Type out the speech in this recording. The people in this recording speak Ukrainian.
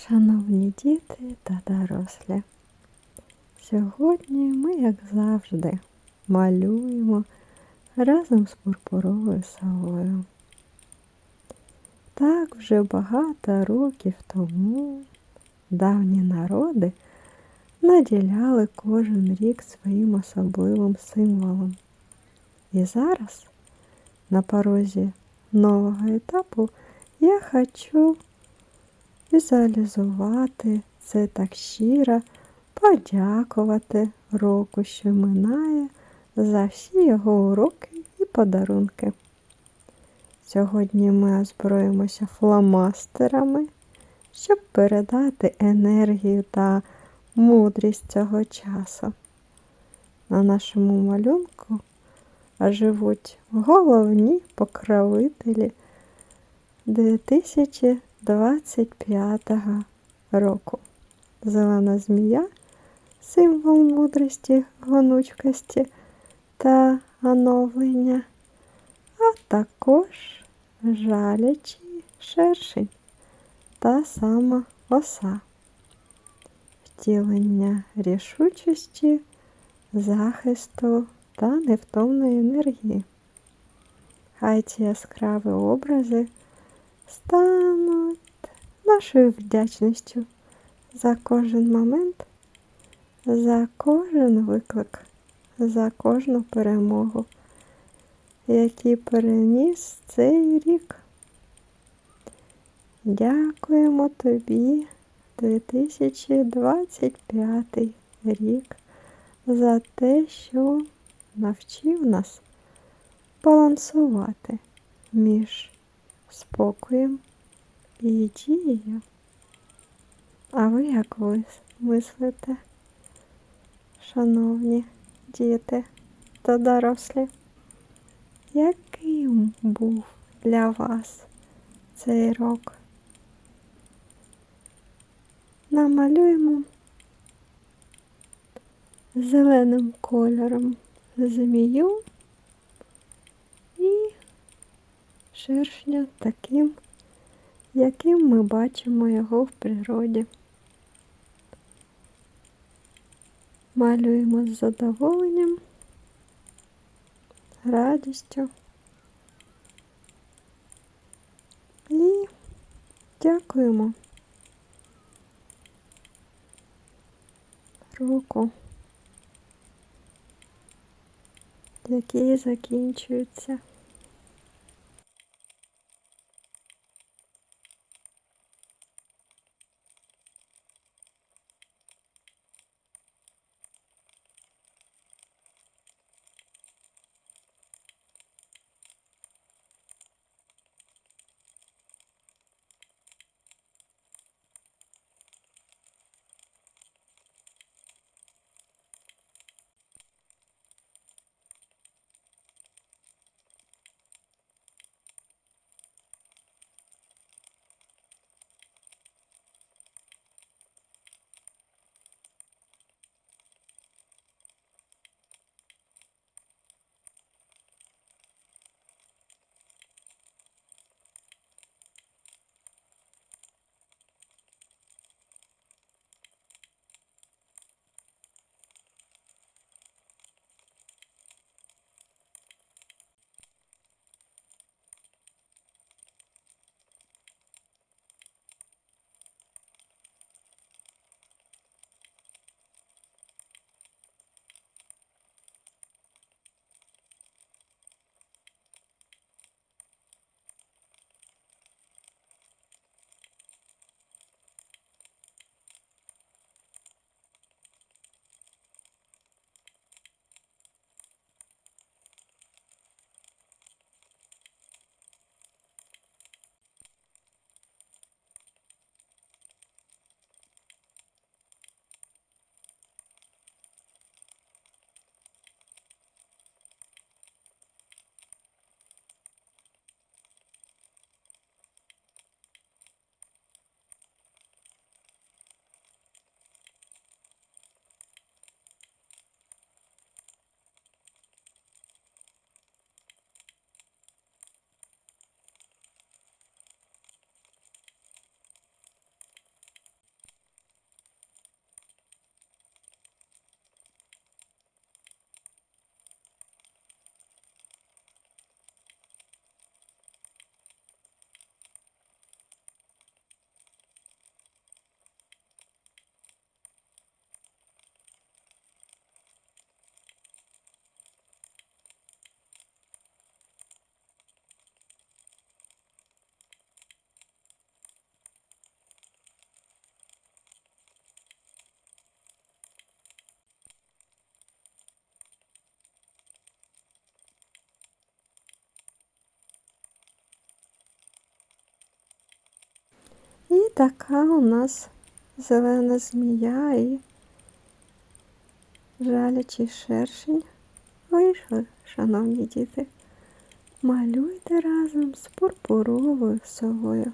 Шановні діти та дорослі, сьогодні ми, як завжди, малюємо разом з пурпуровою совою. Так вже багато років тому давні народи наділяли кожен рік своїм особливим символом. І зараз на порозі нового етапу я хочу візуалізувати це так щиро, подякувати року, що минає за всі його уроки і подарунки. Сьогодні ми озброїмося фломастерами, щоб передати енергію та мудрість цього часу. На нашому малюнку живуть головні покровителі 2025 року. Зелена змія символ мудрості, гонучкості та оновлення, а також жалячий шершень та сама оса, втілення рішучості, захисту та невтомної енергії. Хай ці яскраві образи стануть нашою вдячністю за кожен момент, за кожен виклик, за кожну перемогу, який переніс цей рік. Дякуємо тобі, 2025 рік, за те, що навчив нас балансувати між спокоєм і дією. А ви як ви мислите, шановні діти та дорослі? Яким був для вас цей рок? Намалюємо зеленим кольором змію і шершня таким, яким ми бачимо його в природі. Малюємо з задоволенням, радістю і дякуємо року, який закінчується. Така у нас зелена змія і жалячий шершень вийшли, шановні діти. Малюйте разом з пурпуровою совою.